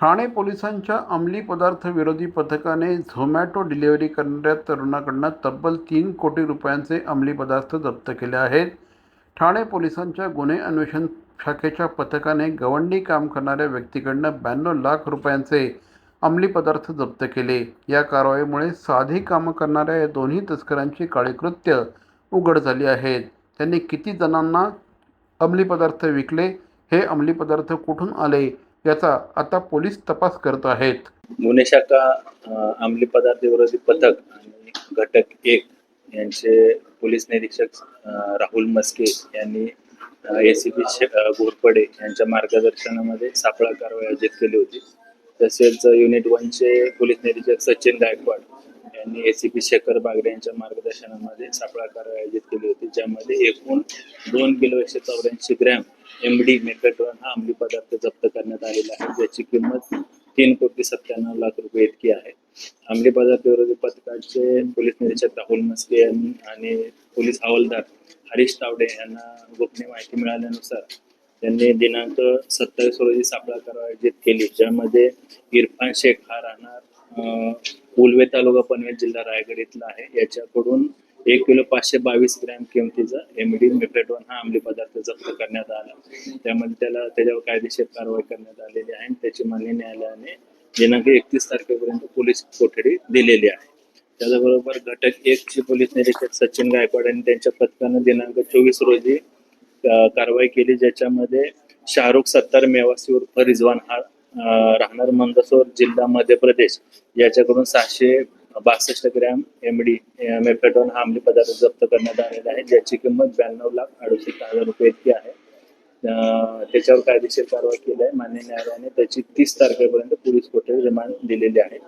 ठाणे पोलिसांच्या अंमली पदार्थ विरोधी पथकाने झोमॅटो डिलिव्हरी करणाऱ्या तरुणाकडनं तब्बल तीन कोटी रुपयांचे अंमली पदार्थ जप्त केले आहेत. ठाणे पोलिसांच्या गुन्हे अन्वेषण शाखेच्या पथकाने गवंडी काम करणाऱ्या व्यक्तीकडनं ब्याण्णव लाख रुपयांचे अंमली पदार्थ जप्त केले. या कारवाईमुळे साधी कामं करणाऱ्या या दोन्ही तस्करांची काळीकृत्य उघड झाली आहेत त्यांनी किती जणांना अंमली पदार्थ विकले? हे अंमली पदार्थ कुठून आले? याचा आता पोलीस तपास करत आहेत. गुन्हे शाखा अंमली पदार्थ विरोधी पथक आणि घटक एक यांचे पोलीस निरीक्षक राहुल मस्के यांनी एसीपी घोरपडे यांच्या मार्गदर्शनामध्ये सापळा कारवाई आयोजित केली होती. तसेच युनिट वनचे पोलीस निरीक्षक सचिन गायकवाड यांनी एसीपी शेखर बागडे यांच्या मार्गदर्शनामध्ये सापळा कारवाई आयोजित केली होती ज्यामध्ये एकूण दोन किलो एकशे चौऱ्याऐंशी ग्रॅम एमडी मेकाट्रॉन हा अंमली पदार्थ जप्त करण्यात आलेला आहे ज्याची किंमत तीन कोटी सत्त्याण्णव लाख रुपये इतकी आहे. अंमली पदार्थ विरोधी पथकाचे पोलीस निरीक्षक राहुल मस्के यांनी आणि पोलीस हवालदार हरीश तावडे यांना गोपनीय माहिती मिळाल्यानुसार त्यांनी दिनांक सत्तावीस रोजी सापळा कारवाई आयोजित केली ज्यामध्ये इरफान शेख हा राहणार अं, उलवे तालुका पनवेल जिल्हा रायगड इथला आहे. याच्याकडून एक किलो पाचशे बावीस ग्रॅम किमतीचा एमडी मेफेड्रॉन हा अंमली पदार्थ जप्त करण्यात आला. त्यामध्ये त्याला त्याच्यावर कायदेशीर कारवाई करण्यात आलेली आहे आणि त्याची मान्य न्यायालयाने दिनांक एकतीस तारखेपर्यंत पोलीस कोठडी दिलेली आहे. त्याचबरोबर घटक एक चे पोलीस निरीक्षक सचिन गायकवाड यांनी त्यांच्या पथकानं दिनांक चोवीस रोजी कारवाई केली ज्याच्यामध्ये शाहरुख सत्तार मेवासी उर्फ रिझवान हा राहणार मंदसौर जिल्हा मध्य प्रदेश. याच्याकडून सहाशे बासष्ट ग्रॅम एमडी मेफेडॉन हा अंमली पदार्थ जप्त करण्यात आलेला आहे ज्याची किंमत ब्याण्णव लाख अडुसष्ट हजार रुपये इतकी आहे. त्याच्यावर कायदेशीर कारवाई केली आहे. मान्य न्यायालयाने त्याची तीस तारखेपर्यंत पोलीस कोठडी रिमांड दिलेली आहे.